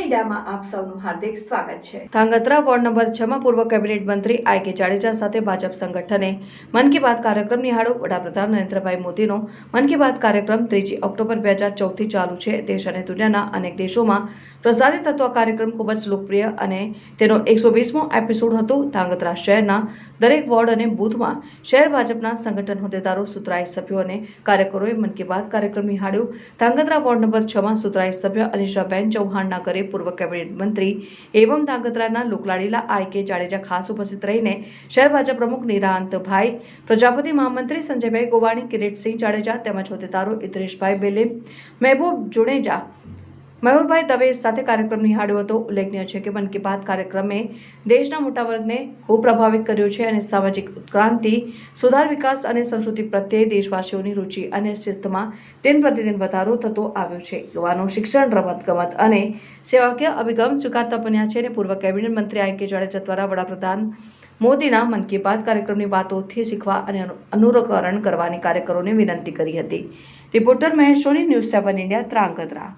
ઇન્ડિયામાં આપ સૌનું હાર્દિક સ્વાગત છે. ધાંગધ્રા વોર્ડ નંબર છ માં પૂર્વ કેબિનેટ મંત્રી આઈ કે જાડેજા સાથે ભાજપ સંગઠને મન કી બાત કાર્યક્રમ નિહાળો વડાપ્રધાન નરેન્દ્રભાઈ મોદીનો મન કી બાત કાર્યક્રમ ત્રીજી ઓક્ટોબર બે હજાર ચૌદથી ચાલુ છે. દેશ અને દુનિયાના અનેક દેશોમાં પ્રસારિત થતો આ કાર્યક્રમ ખૂબ જ લોકપ્રિય અને તેનો એકસો વીસમો એપિસોડ હતો. ધાંગધ્રા શહેરના દરેક વોર્ડ અને બૂથમાં શહેર ભાજપના સંગઠન હોદ્દેદારો સુતરાઈ સભ્યો અને કાર્યકરોએ મન કી બાત કાર્યક્રમ નિહાળ્યો. ધાંગધ્રા વોર્ડ નંબર છ માં સુતરાઈ સભ્ય અનિશાબેન ચૌહાણના ઘરે પૂર્વ કેબિનેટ મંત્રી એવમ ધાંગધ્રાના લોકલાડીલા આઈ કે જાડેજા ખાસ ઉપસ્થિત રહીને શહેર ભાજપ પ્રમુખ નિરાંતભાઈ પ્રજાપતિ મહામંત્રી સંજયભાઈ ગોવાણી, કિરીટસિંહ જાડેજા તેમજ હોદ્દેદારો ઇદ્રેશભાઈ બેલે, મહેબૂબ જુણેજા મયુરભાઈ દવે સાથે કાર્યક્રમ નિહાળ્યો હતો. ઉલ્લેખનીય છે કે મન કી બાત કાર્યક્રમે દેશના મોટા વર્ગને ખૂબ પ્રભાવિત કર્યો છે અને સામાજિક ઉત્ક્રાંતિ, સુધાર વિકાસ અને સંસ્કૃતિ પ્રત્યે દેશવાસીઓની રુચિ અને શિસ્તમાં દિન પ્રતિદિન વધારો થતો આવ્યો છે. યુવાનો શિક્ષણ રમતગમત અને સેવાકીય અભિગમ સ્વીકારતા બન્યા છે અને પૂર્વ કેબિનેટ મંત્રી આઈ કે જાડેજા દ્વારા વડાપ્રધાન મોદીના મન કી બાત કાર્યક્રમની વાતોથી શીખવા અને અનુ- અનુકરણ કરવાની કાર્યકરોને વિનંતી કરી હતી. Reporter Mahesh Soni, news seven India, Dhrangadhra.